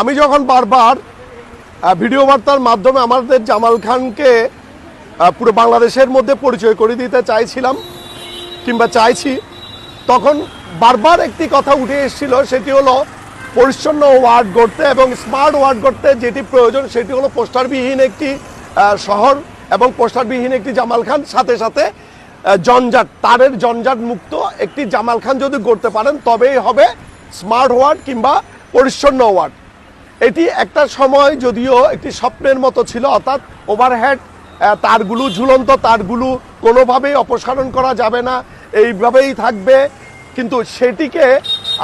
আমি যখন বারবার ভিডিও বার্তার মাধ্যমে আমাদের জামাল খানকে পুরো বাংলাদেশের মধ্যে পরিচয় করে দিতে চাইছিলাম, কিংবা চাইছি, তখন বারবার একটি কথা উঠে এসেছিল, সেটি হলো পরিচ্ছন্ন ওয়ার্ড গড়তে এবং স্মার্ট ওয়ার্ড গড়তে যেটি প্রয়োজন, সেটি হলো পোস্টারবিহীন একটি শহর এবং পোস্টারবিহীন একটি জামাল খান, সাথে সাথে জঞ্জাট, তারের জঞ্জাট মুক্ত একটি জামাল খান যদি গড়তে পারেন, তবেই হবে স্মার্ট ওয়ার্ড কিংবা পরিচ্ছন্ন ওয়ার্ড। এটি একটা সময় যদিও একটি স্বপ্নের মতো ছিল, অর্থাৎ ওভারহেড তারগুলো ঝুলন্ত তারগুলো কোনোভাবেই অপসারণ করা যাবে না, এইভাবেই থাকবে। কিন্তু সেটিকে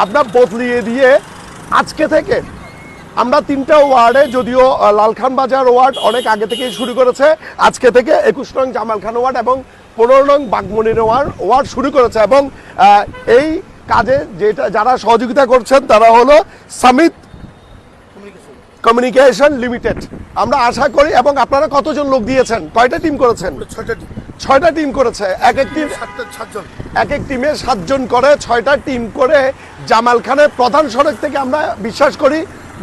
আপনার বদলিয়ে দিয়ে আজকে থেকে আমরা তিনটা ওয়ার্ডে, যদিও লালখান বাজার ওয়ার্ড অনেক আগে থেকেই শুরু করেছে, আজকে থেকে একুশ নং জামাল খান ওয়ার্ড এবং পনেরো নং বাগমনির ওয়ার্ড ওয়ার্ড শুরু করেছে এবং এই কাজে যেটা, যারা সহযোগিতা করছেন তারা হলো সামিত কমিউনিকেশন লিমিটেড। আমরা আশা করি এবং আপনারা কতজন লোক দিয়েছেন? কয়টা টিম করেছেন? ছয়টা টিম। ছয়টা টিম করেছে। এক এক টিম সাতজন। এক এক টিমে সাতজন করে ছয়টা টিম করে জামাল খানের প্রধান সড়ক থেকে আমরা বিশ্বাস করি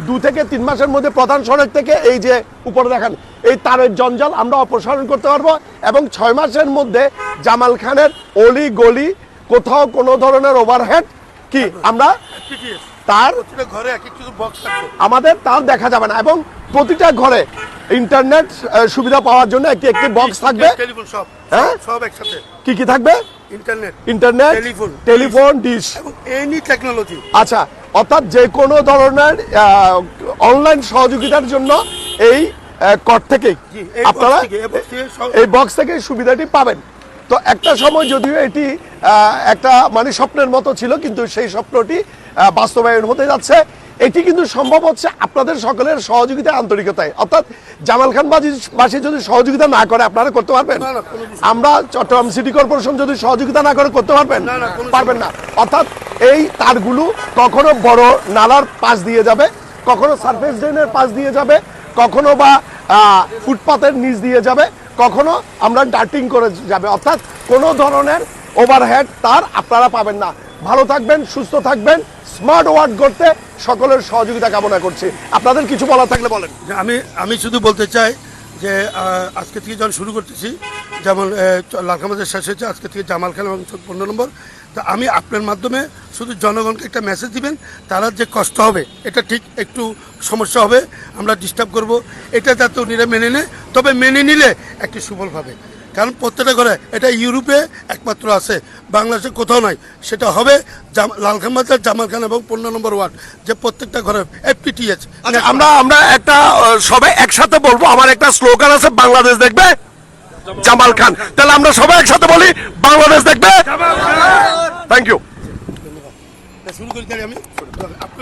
দু থেকে তিন মাসের মধ্যে প্রধান সড়ক থেকে এই যে উপরে দেখেন এই তারের জঞ্জাল আমরা অপসারণ করতে পারব এবং ছয় মাসের মধ্যে জামাল খানের অলি গলি কোথাও কোনো ধরনের ওভারহেড কি? আমরা তার ঘরে বক্স আমাদের তার দেখা যাবে না এবং প্রতিটা ঘরে ইন্টারনেট সুবিধা পাওয়ার জন্য একটি একটি বক্স থাকবে। সব। হ্যাঁ? সব একসাথে। কি কি থাকবে? Internet internet telephone. Telephone dish any technology আচ্ছা অর্থাৎ যে কোনো ধরনের অনলাইন সহযোগিতার জন্য এই কর আপনারা থেকে, সব- এই বক্স থেকে সুবিধাটি পাবেন। তো একটা সময় যদিও এটি একটা মানে স্বপ্নের মতো ছিল কিন্তু সেই স্বপ্নটি বাস্তবায়ন হতে যাচ্ছে। এটি কিন্তু সম্ভব হচ্ছে আপনাদের সকলের সহযোগিতা আন্তরিকতায়। অর্থাৎ জামাল খান বাসী যদি সহযোগিতা না করে আপনারা করতে পারবেন? আমরা চট্টগ্রাম সিটি কর্পোরেশন যদি সহযোগিতা না করে করতে পারবেন? পারবেন না। অর্থাৎ এই তারগুলো কখনো বড় নালার পাশ দিয়ে যাবে কখনো সারফেস ড্রেনের পাশ দিয়ে যাবে কখনো বা ফুটপাতের নিচ দিয়ে যাবে। কখনো আমরা ডার্টিং করে যাবে। অর্থাৎ কোনো ধরনের ওভারহেড তার আপনারা পাবেন না। ভালো থাকবেন, সুস্থ থাকবেন স্মার্ট ওয়ার্ড করতে সকলের সহযোগিতা কামনা করছি। আপনাদের কিছু বলা থাকলে বলেন। আমি আমি শুধু বলতে চাই যে আজকে থেকে যখন শুরু করতেছি যেমন লালখামাদের শেষ হয়েছে, আজকে থেকে জামাল খান এবং পনেরো নম্বর। তো আমি আপনার মাধ্যমে শুধু জনগণকে একটা মেসেজ দিবেন, তারা যে কষ্ট হবে, এটা ঠিক একটু সমস্যা হবে, আমরা ডিস্টার্ব করব। এটা যাতে উনিরা মেনে নেয়, তবে মেনে নিলে একটি সুফল পাবে। কারণ প্রত্যেকটা ঘরে, এটা ইউরোপে একমাত্র আছে, বাংলাদেশে কোথাও নাই সেটা হবে লালখান বাজার জামাল খান এবং পনেরো নম্বর ওয়ার্ড, যে প্রত্যেকটা ঘরে এফটিটিএচ আচ্ছা আমরা আমরা একটা সবাই একসাথে বলব, আমার একটা স্লোগান আছে, বাংলাদেশ দেখবে। জামাল খান। তাহলে আমরা সবাই একসাথে বলি বাংলাদেশ দেখবে। থ্যাংক ইউ শুরু করি আমি।